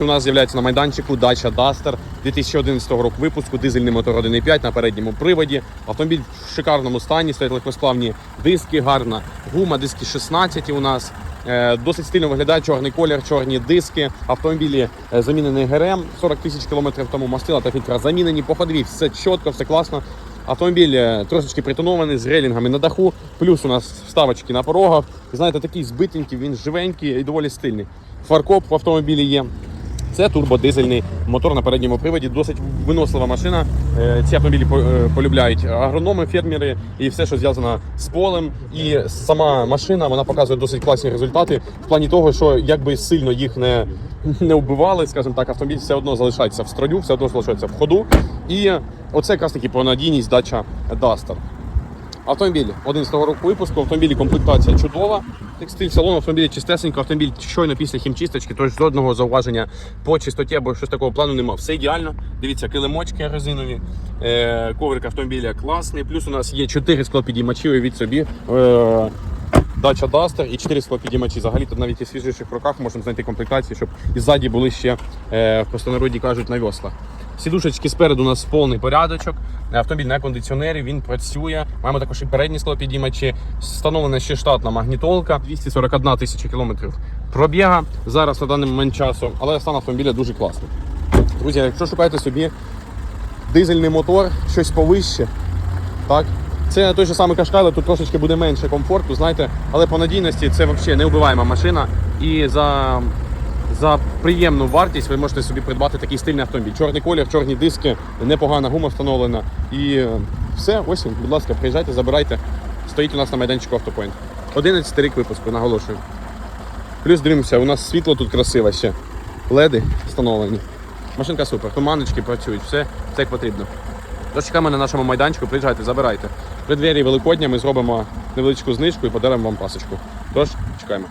У нас з'являється на майданчику Dacia Duster 2011 року випуску, дизельний мотор 1.5 на передньому приводі. Автомобіль в шикарному стані, стоять легкосплавні диски, гарна гума, диски 16 у нас. Е, Досить стильно виглядає чорний колір, чорні диски. Автомобілі е, замінений ГРМ 40 тисяч кілометрів тому мастила та фільтра замінені по ходові. Все чітко, все класно. Автомобіль е, трошечки притонований з релінгами на даху. Плюс у нас вставочки на порогах. Знаєте, такий збитенький, він живенький і доволі стильний. Фаркоп в автомобілі є. Це турбодизельний мотор на передньому приводі, досить винослива машина. Е, Ці автомобілі е, полюбляють агрономи, фермери і все, що зв'язано з полем. І сама машина вона показує досить класні результати в плані того, що якби сильно їх не, не вбивали, скажімо так, автомобіль все одно залишається в строю, все одно залишається в ходу. І оце якраз таки про надійність дача Duster. Автомобіль 11 року випуску, автомобілі комплектація чудова. Текстиль салон автомобілі чистесенько, автомобіль щойно після хімчисточки, тож жодного зауваження по чистоті або щось такого плану немає. Все ідеально. Дивіться, килимочки резинові, е, коврик автомобіля класний. Плюс у нас є 4 склопідіймачі, уявіть собі. Е, Дача Duster і 4 склопідіймачі. Взагалі тут навіть і свіжіших роках можемо знайти комплектації, щоб і ззаді були ще, е, в простонароді кажуть, на веслах. Сідушечки спереду у нас повний порядочок. Автомобіль на кондиціонері, він працює. Маємо також і передні склопідіймачі. Встановлена ще штатна магнітолка, 241 тисяча кілометрів пробіга зараз на даний момент часу, але стан автомобіля дуже класний. Друзі, якщо шукаєте собі дизельний мотор, щось повище, так? Це той же самий Кашкай, але тут трошечки буде менше комфорту, знаєте, але по надійності це взагалі неубиваєма машина. І за, за приємну вартість ви можете собі придбати такий стильний автомобіль. Чорний колір, чорні диски, непогана гума встановлена. І е, все, ось будь ласка, приїжджайте, забирайте. Стоїть у нас на майданчику автопоінт. 11 рік випуску, наголошую. Плюс дивимося, у нас світло тут красиве ще. Леди встановлені. Машинка супер, туманочки працюють, все, все як потрібно. Тож чекаємо на нашому майданчику, приїжджайте, забирайте. При двері Великодня ми зробимо невеличку знижку і подаримо вам пасочку. Тож чекаємо.